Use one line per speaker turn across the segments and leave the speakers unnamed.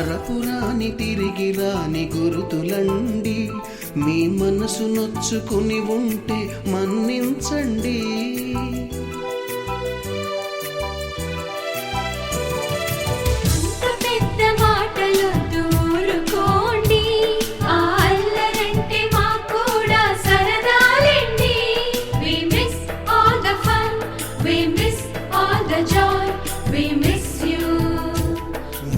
మరపురాని తిరిగి రాని గురుతులండి. మీ మనసు నొచ్చుకుని ఉంటే మన్నించండి.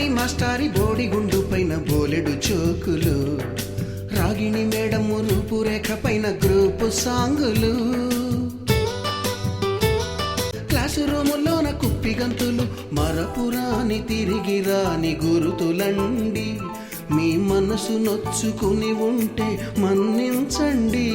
రాణి మాస్టారి బోడిగుండు పైన బోలెడు చోకులు. రాగిణి మేడము రూపురేఖ పైన గ్రూపు సాంగులు. క్లాసు రూములోన కుప్పి గంతులు మరపురాని తిరిగి రాని గురుతులండి. మీ మనసు నొచ్చుకుని ఉంటే మన్నించండి.